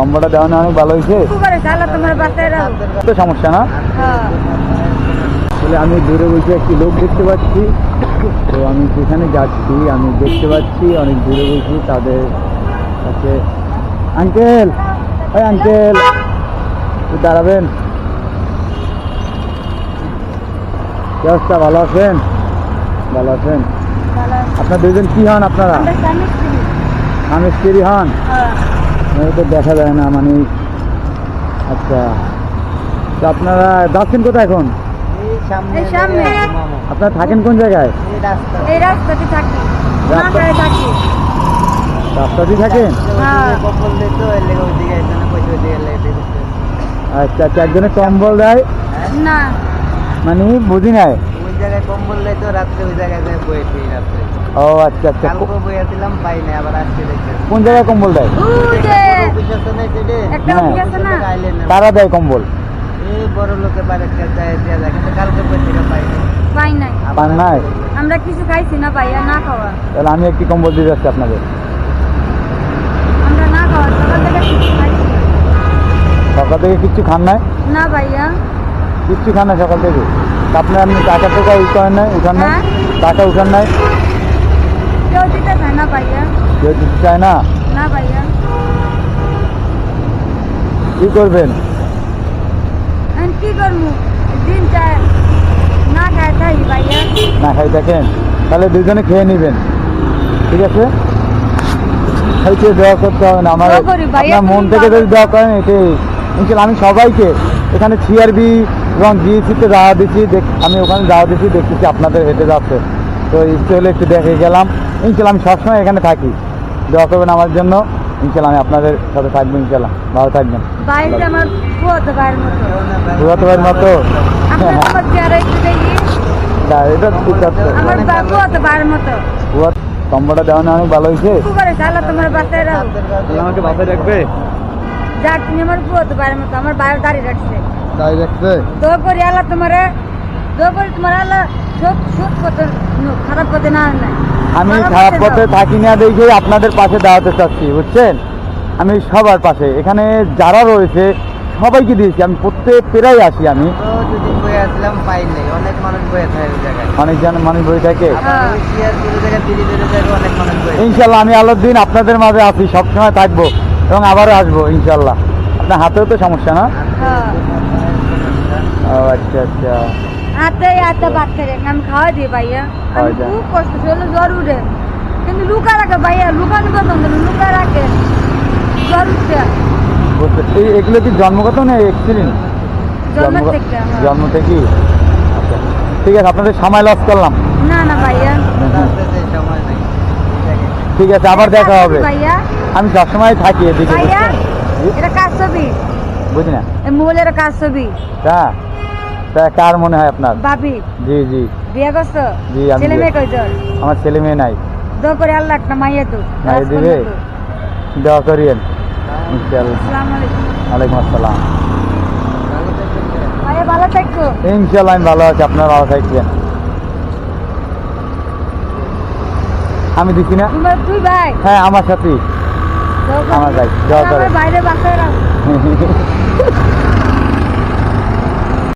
কম্বলটা দেওয়া না অনেক ভালো হয়েছে। তো সমস্যা না? হ্যাঁ। আসলে আমি দূরে বসে একটি লোক দেখতে পাচ্ছি। তো আমি সেখানে যাচ্ছি আমি দেখতে পাচ্ছি অনেক দূরে বসে তাদের কাছে। আঙ্কেল ওই আঙ্কেল দাঁড়াবেন। কি অবস্থা ভালো আছেন? ভালো আছেন? আপনার দুজন কি হন আপনারা? স্বামী স্ত্রী। আমি স্ত্রী হন? হ্যাঁ। তো দেখা যায় না মানে আচ্ছা। তো আপনারা যাচ্ছেন কোথায় এখন? সামনে আপনারা থাকেন কোন জায়গায়? রাস্তাতেই থাকেন? হ্যাঁ। আচ্ছা আচ্ছা একজনে কম্বল দেয়? না। মানে বুঝি নাই। ওই জায়গায় কম বললে তো রাত্রে ওই জায়গায় যায় বয়েছি রাত্রে। ও আচ্ছা আচ্ছা। কালকে বইয়াছিলাম পাই না আবার আজকে দেখতে কোন জায়গায় কম্বল দেয়? একটা হ্যাঁ। অফিস আছে না? কারা দেয় কম্বল। এই বড় লোকের বাড়ির যায় দেওয়া যায় কিন্তু কালকে বই থেকে পাই না পাই নাই। পান নাই? আমরা কিছু খাইছি না পাইয়া না খাওয়া। তাহলে আমি একটি কম্বল দিয়ে যাচ্ছি আপনাদের। আমরা না খাওয়া সকাল থেকে কিছু খাইছি। সকাল থেকে কিচ্ছু খান নাই? না ভাইয়া। কিচ্ছু খান না সকাল থেকে? তা আপনি আপনি টাকা টাকা উঠান নাই? উঠান নাই? হ্যাঁ? টাকা উঠান নাই? কেউ দিতে চায় না ভাইয়া। কেউ দিতে চায় না? না ভাইয়া। কি করবেন? কি করব? দিন চায়। না খায় তাই ভাইয়া। না খাই থাকেন তাহলে দুজনে খেয়ে নেবেন। ঠিক আছে? খাইতে দেওয়া করতে হবে না আমার দোয়া আপনার মন থেকে যদি। দেওয়া করেন এটাই। ইনশাল্লাহ আমি সবাইকে এখানে সিআরবি এবং জিএসিতে যাওয়া দিচ্ছি আমি ওখানে যাওয়া দিচ্ছি দেখতেছি আপনাদের হেঁটে যাচ্ছে। তো ইচ্ছে হলে একটু দেখে গেলাম। ইনশাল্লাহ আমি সবসময় এখানে থাকি। দোয়া করবেন আমার জন্য। ইনশাল্লাহ আমি আপনাদের সাথে থাকব ইনশাল্লাহ। ভালো থাকবেন। আমার ভাইয়ের মতো। এটা ঠিক আছে। দেওয়া না অনেক ভালো হয়েছে। আমাকে বাসায় রাখবে? যাক তুমি আমার পুয়াতো ভাইয়ের মতো আমার বাইরে দাঁড়িয়ে রাখছে। করি আল্লাহ তোমার তোমার আল্লাহ খারাপ না আমি খারাপ পথে থাকি না দেখে আপনাদের পাশে দাঁড়াতে চাচ্ছি বুঝছেন? আমি সবার পাশে। এখানে যারা রয়েছে সবাইকে দিয়েছি। আমি প্রত্যেক পেরাই আসি আমি। অনেকজন মানুষ বই থাকে বয়ে থাকে। ইনশাল্লাহ আমি আলোর দিন আপনাদের মাঝে আছি সবসময় থাকব এবং আবারও আসব ইনশাল্লাহ। আপনার হাতেও তো সমস্যা না? হ্যাঁ। ও আচ্ছা আচ্ছা। হাতে বাচ্চা রেখে আমি খাওয়া দিই ভাইয়া। আমি খুব কষ্ট চলে জ্বর উঠে কিন্তু লুকা রাখে ভাইয়া লুকানো পছন্দ লুকা রাখে। জ্বর উঠছে এগুলো কি জন্মগত না এক্সিডেন্ট জন্ম থেকে হ্যাঁ। জন্ম থেকেই আচ্ছা। ঠিক আছে আপনাদের সময় লস করলাম। না না ভাইয়া। ঠিক আছে আবার দেখা হবে। ভাইয়া। আমি সবসময় থাকি এদিকে? এটা কার ছবি। বুঝি না? মোবাইলের কার ছবি। তা। তা কার মনে হয় আপনার? ভাবি। জি জি। বিয়ে করছ? জি, আমি ছেলে মেয়ে কয়জন? আমার ছেলে মেয়ে নাই। দো করে আল্লাহ একটা মাইয়া তো মাইয়া দিবে? দোয়া করিয়েন। ইনশাল্লাহ আসসালামু আলাইকুম। ওয়ালাইকুম আসসালাম। ভাইয়া ভালো থাকো। ইনশাল্লাহ আমি ভালো আছি আপনারা ভালো থাকবেন। আমি দিচ্ছি না? দুই ভাই? হ্যাঁ আমার সাথে আমার ভাই, দোয়া করে। বাইরে বাসায় রাখো